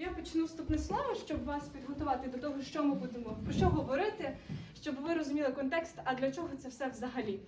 я почну вступне слово, щоб вас підготувати до того, що ми будемо про що говорити, щоб ви розуміли контекст, а для чого це все взагалі.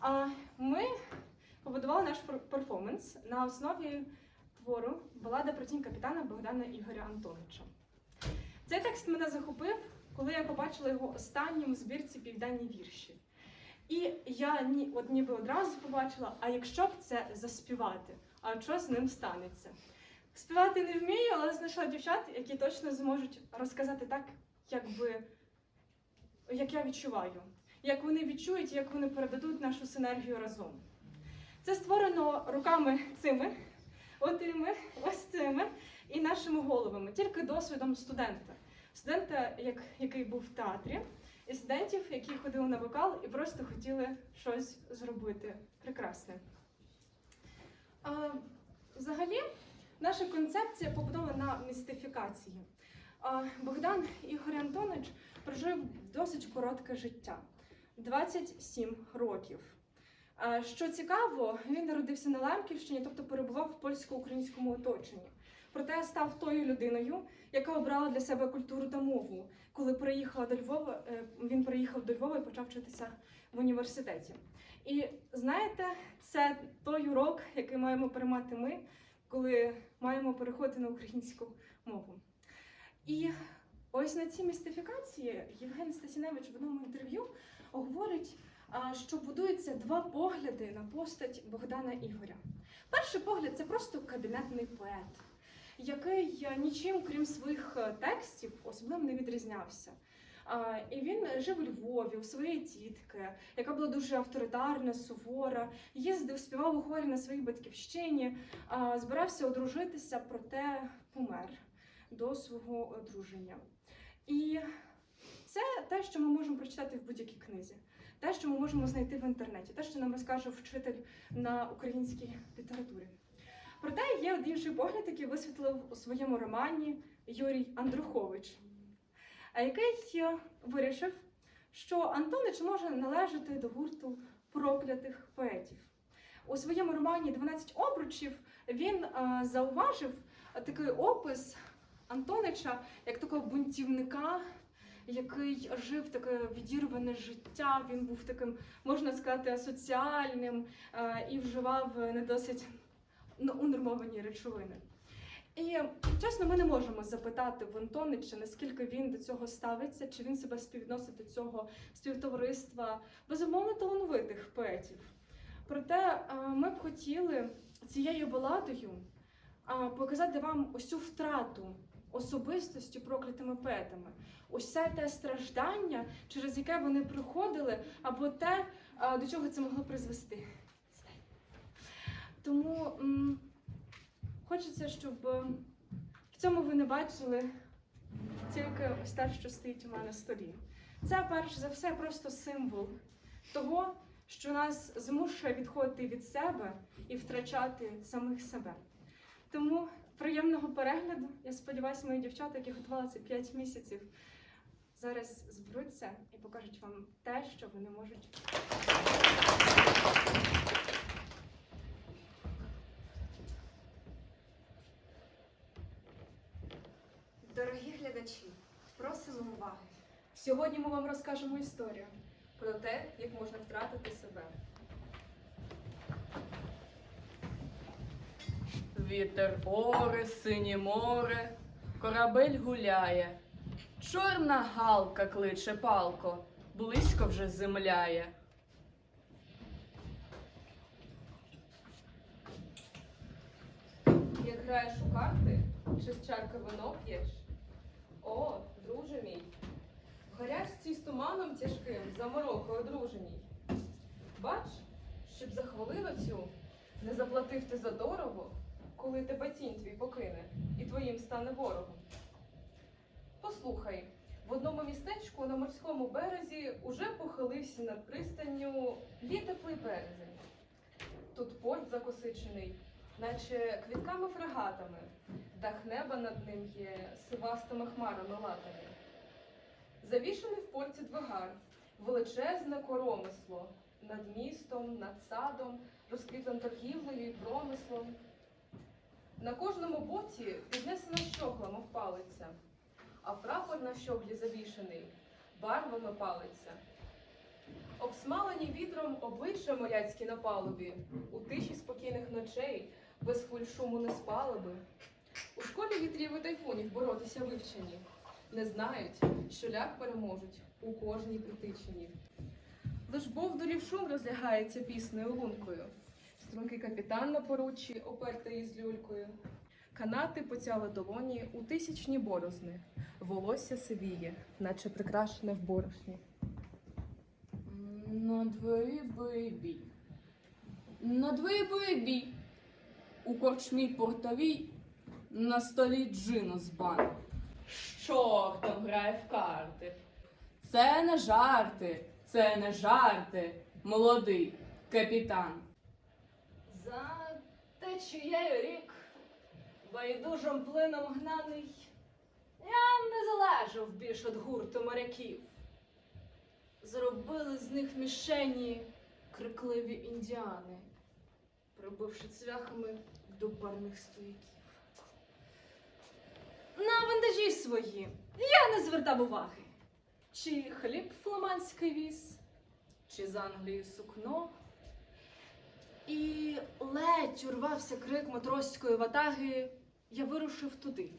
А ми побудували наш перформанс на основі твору Балада про тінь капітана Богдана Ігоря Антоновича. Цей текст мене захопив, коли я побачила його останнім у збірці південні вірші. І я от ніби одразу побачила, а якщо б це заспівати, а що з ним станеться? Співати не вмію, але знайшла дівчат, які точно зможуть розказати так, якби як я відчуваю, як вони відчують, як вони передадуть нашу синергію разом. Це створено руками цими, отими, ось цими і нашими головами, тільки досвідом студента. Студента, як, який був в театрі, і студентів, які ходили на вокал і просто хотіли щось зробити прекрасне. А, взагалі, наша концепція побудована на містифікації. Богдан Ігор Антонович прожив досить коротке життя 27 років. Що цікаво, він народився на Лемківщині, тобто перебував в польсько-українському оточенні. Проте став тою людиною, яка обрала для себе культуру та мову. Коли приїхала до Львова, е, він приїхав до Львова і почав вчитися в університеті. І знаєте, це той урок, який маємо приймати ми, коли маємо переходити на українську мову. І ось на цій містифікації Євген Стасіневич в одному інтерв'ю говорить, що будується два погляди на постать Богдана Ігоря. Перший погляд це просто кабінетний поет, який нічим, крім своїх е, текстів, особливо не відрізнявся. І він жив у Львові у своєї тітки, яка була дуже авторитарна, сувора. Їздив, співав у хорі на своїй батьківщині, збирався одружитися, проте помер до свого одруження. І це те, що ми можемо прочитати в будь-якій книзі, те, що ми можемо знайти в інтернеті, те, що нам розкаже вчитель на українській літературі. Проте є один інший погляд, який висвітлив у своєму романі Юрій Андрухович, який е, вирішив, що Антонич може належати до гурту проклятих поетів. У своєму романі «12 обручів він е, зауважив такий опис Антонича як такого бунтівника, який жив таке відірване життя. Він був таким, можна сказати, асоціальним е, і вживав не досить ну, унормовані речовини. І чесно, ми не можемо запитати в Антонича, наскільки він до цього ставиться, чи він себе співвідносить до цього співтовариства безумовно талановитих поетів. Проте е, ми б хотіли цією баладою показати вам цю втрату особистості проклятими поетами, усе те страждання, через яке вони проходили, або те, до чого це могло призвести. Тому хочеться, щоб е, в цьому ви не бачили тільки ось те, що стоїть у мене на столі. Це перш за все просто символ того, що нас змушує відходити від себе і втрачати самих себе. Тому приємного перегляду. Я сподіваюся, мої дівчата, які готували це 5 місяців, зараз зберуться і покажуть вам те, що вони можуть. Глядачі, просимо уваги. Сьогодні ми вам розкажемо історію про те, як можна втратити себе. Вітер оре, синє море, корабель гуляє, чорна галка кличе палко, близько вже земляє. Як граєш у карти, чи з чарки вино п'єш? О, друже мій, в гарячці з туманом тяжким, за морокою одруженій. Бач, щоб за хвилину цю не заплатив ти за дорого, коли тебе тінь твій покине і твоїм стане ворогом. Послухай, в одному містечку на морському березі уже похилився над пристанню літеплий березень. Тут порт закосичений, наче квітками фрегатами, дах неба над ним є сивастими хмарами латані. Завішений в порті двигар, величезне коромисло, над містом, над садом, розквітлим торгівлею і промислом. На кожному боці піднесено на щогла, мов палиця, а прапор на щоглі завішений, барвами палиться. Обсмалені вітром обличчя моряцькі на палубі, у тиші спокійних ночей, без хвиль шуму не спали би. У школі вітрів і тайфунів боротися вивчені. Не знають, що ляк переможуть у кожній притичині. Лиш бовдурів шум розлягається піснею лункою. Стрункий капітан на поручі, опертий із люлькою. Канати поцяли долоні у тисячні борозни. Волосся сивіє, наче прикрашене в борошні. На дворі бий На дворі бий У корчмі портовій на столі джину з банку. Чортом грає в карти. Це не жарти, це не жарти, молодий капітан. За течією рік, байдужим плином гнаний, я не залежав більш від гурту моряків. Зробили з них мішені крикливі індіани, прибивши цвяхами до барних стояків. На вантажі свої я не звертав уваги, чи хліб фламандський віз, чи з Англії сукно. І ледь урвався крик матроської ватаги. Я вирушив туди,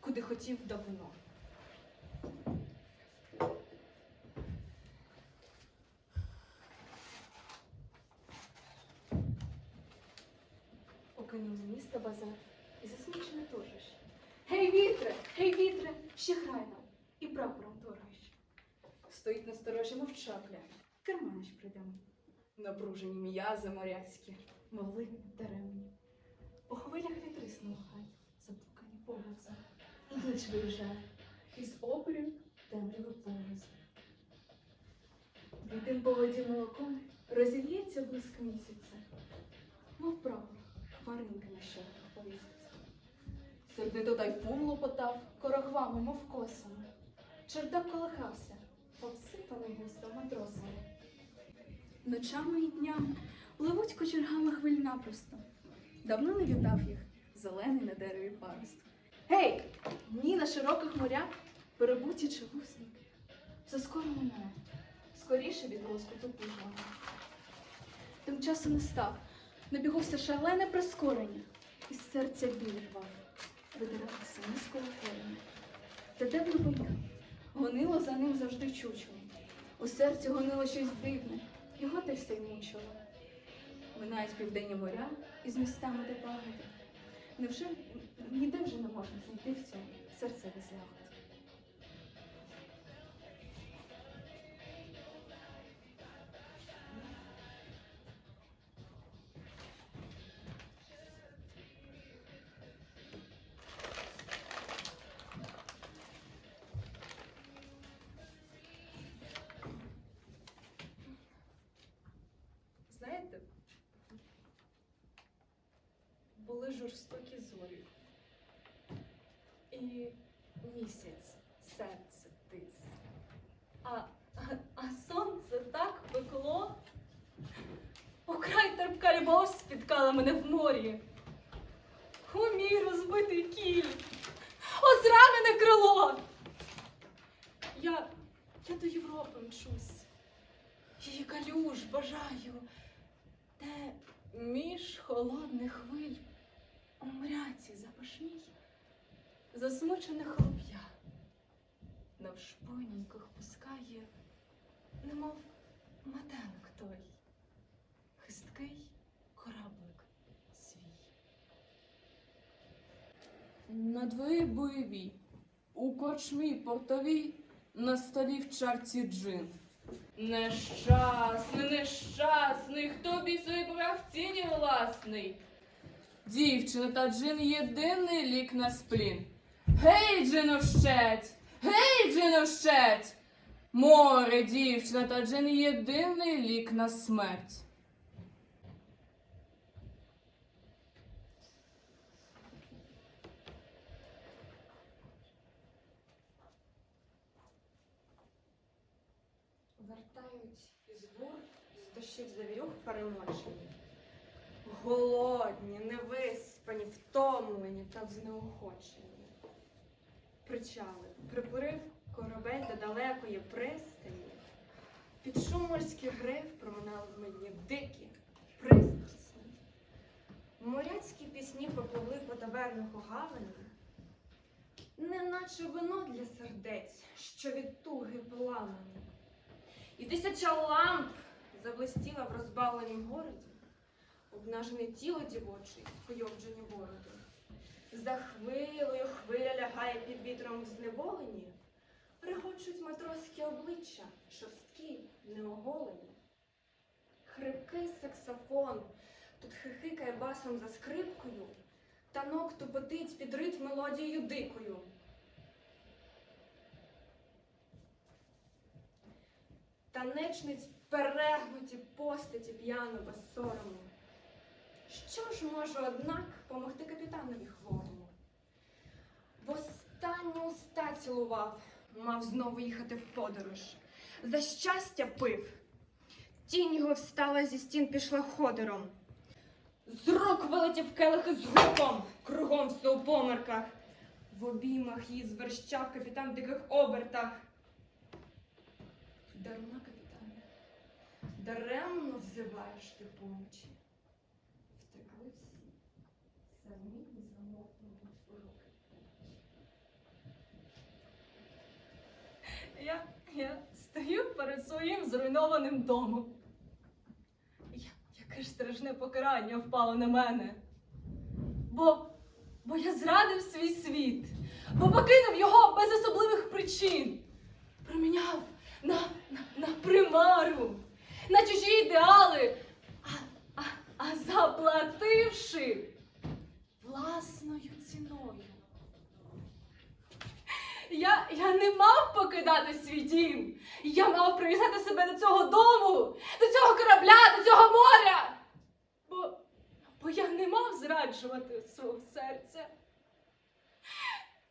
куди хотів давно. Стоїть на сторожі мовчапля, керманич прийдемо. Напружені м'язи моряцькі, мовлинні даремні. По хвилях вітри смухають, заплакані полоси. І ніч виїжджає, із опорів темряви полоси. Бідим по воді молоком розільється близько місяця, мов право, хмаринки на щоках повіситься. Сердито тайфун лопотав корогвами, мов косами. Чердак колихався, обсипаний густо матросами. Ночами і днями пливуть кочергами хвиль напросто. Давно не вітав їх зелений на дереві парост. Гей, ні на широких морях перебуті човусники. Все скоро минає, скоріше від розкуту пужа. Тим часом не став, набігувся шалене прискорення, із серця біль рвав, видиратися низького корення. Та де б не поїхав, гонило за ним завжди чучело. У серці гонило щось дивне, його те все й мучило. Минають південні моря із містами де пагоди. Невже ніде вже не можна знайти в цьому серцевий злагод? Жорстокі зорі. І місяць серце тис. А, а, а сонце так пекло. Окрай терпка любов спіткала мене в морі. О, мій розбитий кіль! О, зранене крило! Я, я до Європи мчусь. Її калюж бажаю, де між холодних хвиль у мряці запашній засмучене хлоп'я навшпиньках пускає, немов метелик той, хисткий кораблик свій. На дворі бойові, у корчмі портовій на столі в чарці джин. Нещасний, нещасний, хто бісові брав в тіні власний. Дівчина та джин єдиний лік на сплін. Гей, джинощець! Гей, джинощець! Море, дівчина та джин єдиний лік на смерть. Вертають із бур, з дощів завірюх перемочені. Голодні, невиспані. втомлені та знеохочені. Причали, приплив корабель до далекої пристані. Під шум морських грив проминали мені дикі, пристрасні. Моряцькі пісні попливли по тавернах у гавані, неначе вино для сердець, що від туги пламені. І тисяча ламп заблистіла в розбавленім городі, обнажене тіло дівоче, скойовджені бороди. За хвилею хвиля лягає під вітром в зневолені, регочуть матроські обличчя, шорсткі, неоголені. Хрипкий саксофон тут хихикає басом за скрипкою, танок тупотить під ритм мелодією дикою. Танечниць перегнуті постаті п'яно без сорому. Що ж може, однак, помогти капітанові хворому? Востаннє уста цілував, мав знову їхати в подорож. За щастя пив. Тінь його встала зі стін, пішла ходором. З рук вилетів келих із гуком, кругом все у померках. В обіймах її зверщав капітан в диких обертах. Дарма, капітане, даремно взиваєш ти помочі. Втекли всі, самі замовкнуть уроки. Я, я стою перед своїм зруйнованим домом. Я, яке ж страшне покарання впало на мене. Бо, бо я зрадив свій світ, бо покинув його без особливих причин. Проміняв на, на, на примару, на чужі ідеали, а, а, а заплативши власною Я, я не мав покидати свій дім. Я мав прив'язати себе до цього дому, до цього корабля, до цього моря. Бо, бо я не мав зраджувати свого серця.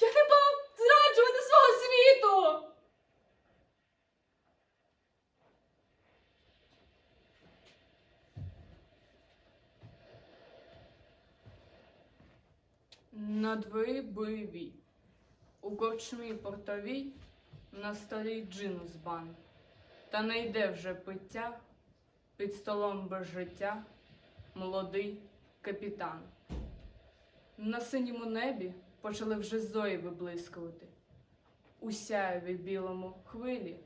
Я не мав зраджувати свого світу. На дворі бойові, у корчмі портовій, на столі джину збан. Та не йде вже пиття, під столом без життя, молодий капітан. На синьому небі почали вже зої виблискувати, у сяєві білому хвилі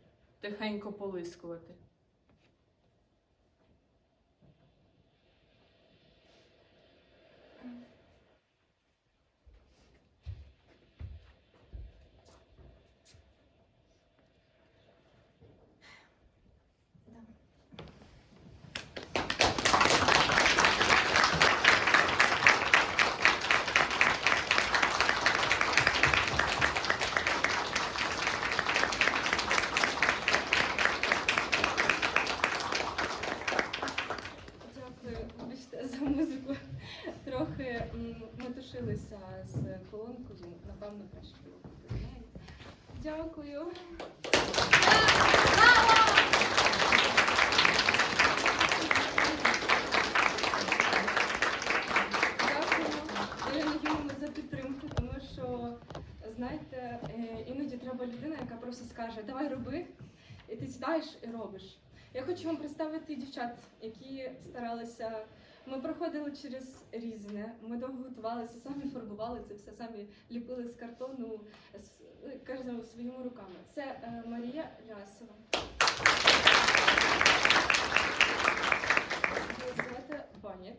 тихенько полискувати. Дякую, вибачте за музику. Трохи м, метушилися з колонкою, напевно, краще було поміняю. Дякую. Знаєте, е, іноді треба людина, яка просто скаже, давай роби, і ти сідаєш і робиш. Я хочу вам представити дівчат, які старалися. Ми проходили через різне. Ми довго готувалися, самі фарбували це все, самі ліпили з картону, з, кажемо, своїми руками. Це е, Марія Лясова. Єлизавета Банєт.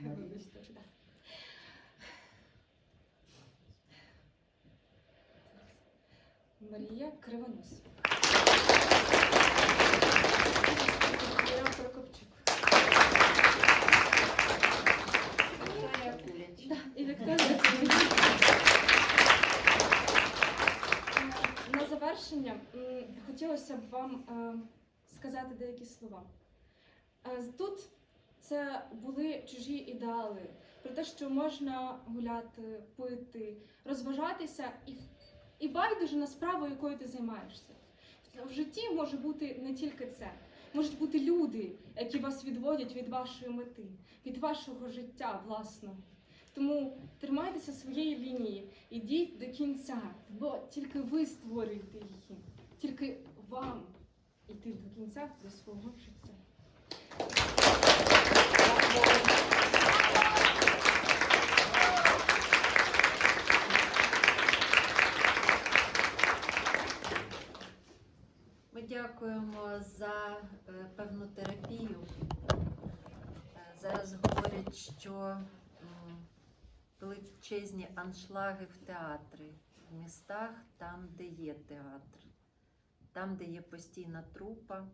Вибачте. Марія Кривонос. Віра Прокопчук. Да, і Вікторія Куліч. Е, На завершення м, хотілося б вам е, сказати деякі слова. Е, Тут це були чужі ідеали про те, що можна гуляти, пити, розважатися і, і байдуже на справу, якою ти займаєшся. В житті може бути не тільки це. можуть бути люди, які вас відводять від вашої мети, від вашого життя, власне. Тому тримайтеся своєї лінії, ідіть до кінця, бо тільки ви створюєте її, тільки вам іти до кінця до свого життя. Ми дякуємо за е, певну терапію. Е, Зараз говорять, що величезні аншлаги в театрі, в містах, там, де є театр, там, де є постійна трупа.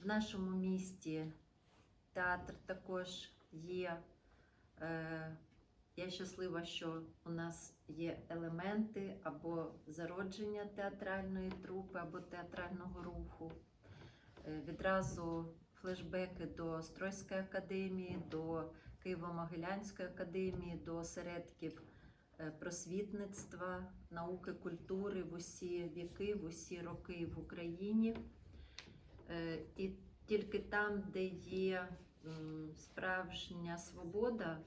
В нашому місті театр також є. Е, Я щаслива, що у нас є елементи або зародження театральної трупи, або театрального руху. Е, Відразу флешбеки до Стройської академії, до Києво-Могилянської академії, до осередків просвітництва, науки, культури в усі віки, в усі роки в Україні. Е, І тільки там, де є справжня свобода,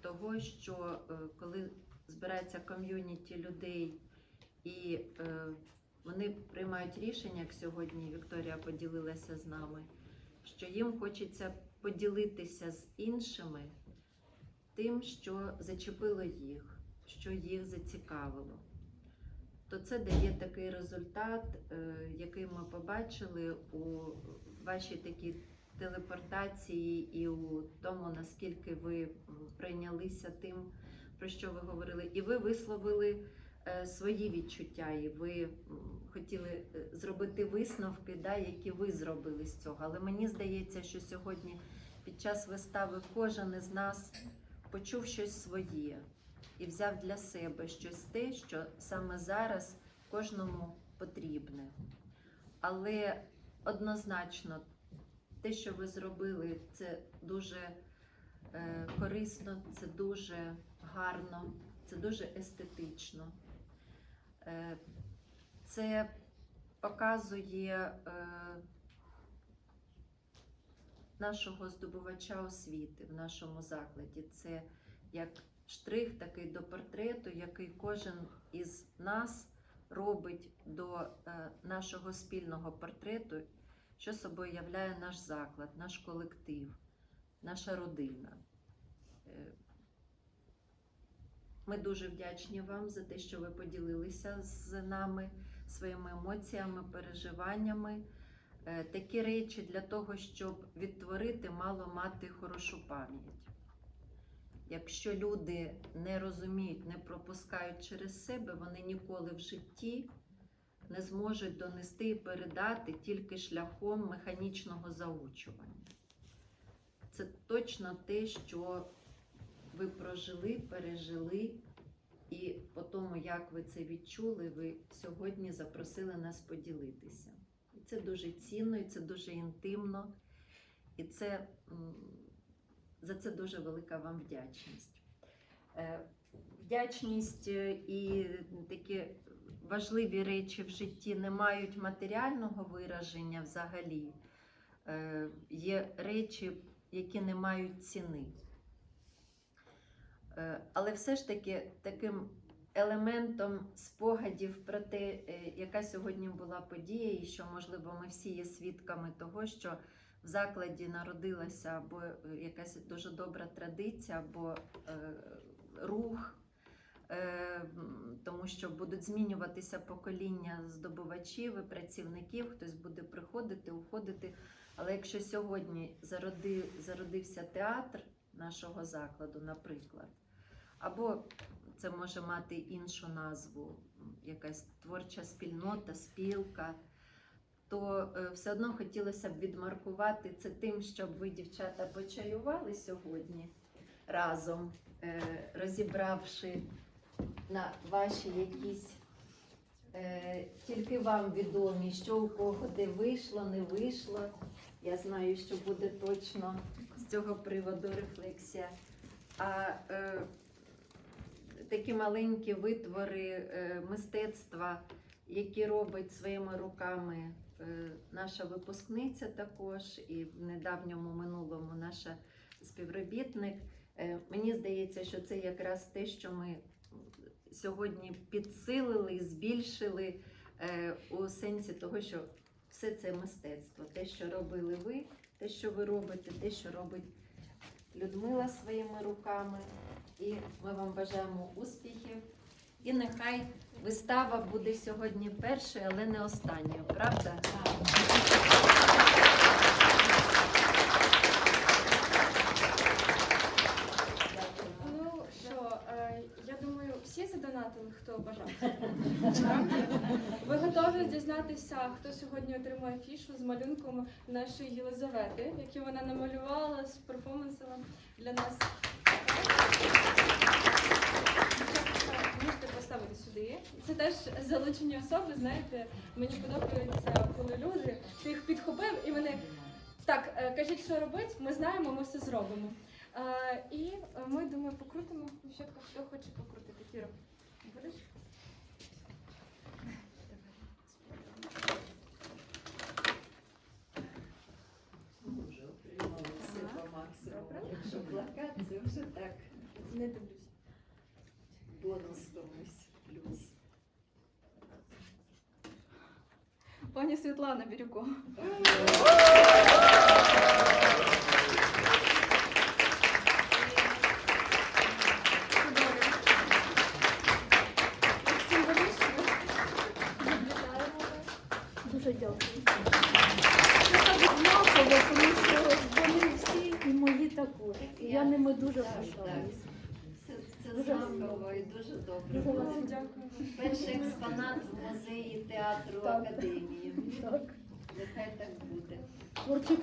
того, що е, коли збирається ком'юніті людей і е, вони приймають рішення, як сьогодні Вікторія поділилася з нами, що їм хочеться поділитися з іншими тим, що зачепило їх, що їх зацікавило. То це дає такий результат, е, який ми побачили у вашій такій телепортації і у тому, наскільки ви прийнялися тим, про що ви говорили, і ви висловили е, свої відчуття, і ви хотіли е, зробити висновки, да, які ви зробили з цього. Але мені здається, що сьогодні під час вистави кожен із нас почув щось своє і взяв для себе щось те, що саме зараз кожному потрібне. Але однозначно те, що ви зробили, це дуже е, корисно, це дуже гарно, це дуже естетично. Е, це показує е, нашого здобувача освіти в нашому закладі. Це як штрих такий до портрету, який кожен із нас робить до е, нашого спільного портрету, що собою являє наш заклад, наш колектив, наша родина. Е, Ми дуже вдячні вам за те, що ви поділилися з нами своїми емоціями, переживаннями. Е, Такі речі для того, щоб відтворити, мало мати хорошу пам'ять. Якщо люди не розуміють, не пропускають через себе, вони ніколи в житті не зможуть донести і передати тільки шляхом механічного заучування. Це точно те, що ви прожили, пережили, і по тому, як ви це відчули, ви сьогодні запросили нас поділитися. І це дуже цінно, і це дуже інтимно, і це, за це дуже велика вам вдячність. Е, Вдячність е, і такі важливі речі в житті не мають матеріального вираження взагалі. Е, Є речі, які не мають ціни. Але все ж таки таким елементом спогадів про те, е, яка сьогодні була подія, і що, можливо, ми всі є свідками того, що в закладі народилася або е, якась дуже добра традиція, або е, рух. Е, Тому що будуть змінюватися покоління здобувачів і працівників, хтось буде приходити, уходити. Але якщо сьогодні зароди, зародився театр нашого закладу, наприклад, або це може мати іншу назву, якась творча спільнота, спілка, то е, все одно хотілося б відмаркувати це тим, щоб ви, дівчата, почаювали сьогодні разом, е, розібравши на ваші якісь е, тільки вам відомі, що у кого де вийшло, не вийшло. Я знаю, що буде точно з цього приводу рефлексія. А такі маленькі витвори е, мистецтва, які робить своїми руками е, наша випускниця також, і в недавньому минулому наша співробітник. Е, Мені здається, що це якраз те, що ми сьогодні підсилили, збільшили у сенсі того, що все це мистецтво, те, що робили ви, те, що ви робите, те, що робить Людмила своїми руками. І ми вам бажаємо успіхів. І нехай вистава буде сьогодні першою, але не останньою, правда? Ну що, е, я думаю, всі задонатили, хто бажав. Ви готові дізнатися, хто сьогодні отримує фішу з малюнком нашої Єлизавети, яку вона намалювала з перформансами для нас. Можете поставити сюди. Це теж залучені особи. Знаєте, мені подобається, коли люди ти їх підхопив і вони так, е, кажіть, що робити, ми знаємо, ми все зробимо. Е, і ми думаю, покрутимо. Дівчатка, хто хоче покрутити? Кіро, будеш? Добре. Якщо плакат, це вже так Не дивлюсь. Бонус комусь плюс. Пані Світлана Бірюко. Дуже дякую. Тому що вони всі і мої також. Я ними дуже Так, пишаюсь. Дуже і дуже добре. Було. Перший експонат в музеї театру академії. Так, Нехай так буде. творчі